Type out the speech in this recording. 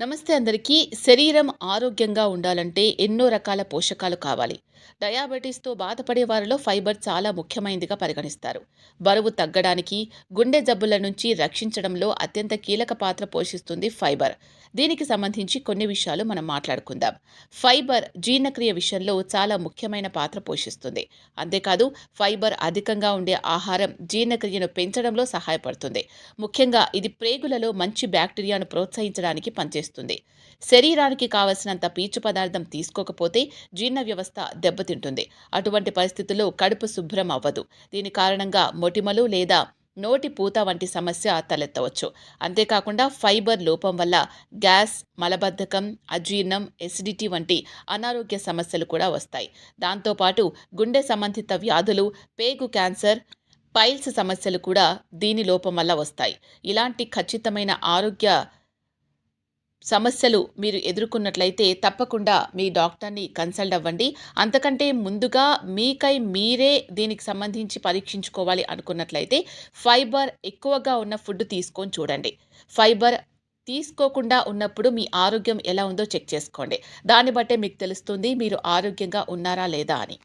నమస్తే అందరికీ. శరీరం ఆరోగ్యంగా ఉండాలంటే ఎన్నో రకాల పోషకాలు కావాలి. డయాబెటీస్తో బాధపడే వారిలో ఫైబర్ చాలా ముఖ్యమైనదిగా పరిగణిస్తారు. బరువు తగ్గడానికి గుండె జబ్బుల నుంచి రక్షించడంలో అత్యంత కీలక పాత్ర పోషిస్తుంది ఫైబర్. దీనికి సంబంధించి కొన్ని విషయాలు మనం మాట్లాడుకుందాం. ఫైబర్ జీర్ణక్రియ విషయంలో చాలా ముఖ్యమైన పాత్ర పోషిస్తుంది. అంతేకాదు ఫైబర్ అధికంగా ఉండే ఆహారం జీర్ణక్రియను పెంచడంలో సహాయపడుతుంది. ముఖ్యంగా ఇది ప్రేగులలో మంచి బ్యాక్టీరియాను ప్రోత్సహించడానికి పనిచేస్తుంది. శరీరానికి కావలసినంత పీచు పదార్థం తీసుకోకపోతే జీర్ణ వ్యవస్థ దెబ్బతింటుంది. అటువంటి పరిస్థితుల్లో కడుపు శుభ్రం అవ్వదు. దీని కారణంగా మొటిమలు లేదా నోటి పూత వంటి సమస్య తలెత్తవచ్చు. అంతేకాకుండా ఫైబర్ లోపం వల్ల గ్యాస్ మలబద్ధకం అజీర్ణం ఎసిడిటీ వంటి అనారోగ్య సమస్యలు కూడా వస్తాయి. దాంతోపాటు గుండె సంబంధిత వ్యాధులు పేగు క్యాన్సర్ పైల్స్ సమస్యలు కూడా దీని లోపం వల్ల వస్తాయి. ఇలాంటి ఖచ్చితమైన ఆరోగ్య సమస్యలు మీరు ఎదుర్కొన్నట్లయితే తప్పకుండా మీ డాక్టర్ని కన్సల్ట్ అవ్వండి. అంతకంటే ముందుగా మీకై మీరే దీనికి సంబంధించి పరీక్షించుకోవాలి అనుకున్నట్లయితే ఫైబర్ ఎక్కువగా ఉన్న ఫుడ్ తీసుకొని చూడండి. ఫైబర్ తీసుకోకుండా ఉన్నప్పుడు మీ ఆరోగ్యం ఎలా ఉందో చెక్ చేసుకోండి. దాన్ని బట్టే మీకు తెలుస్తుంది మీరు ఆరోగ్యంగా ఉన్నారా లేదా అని.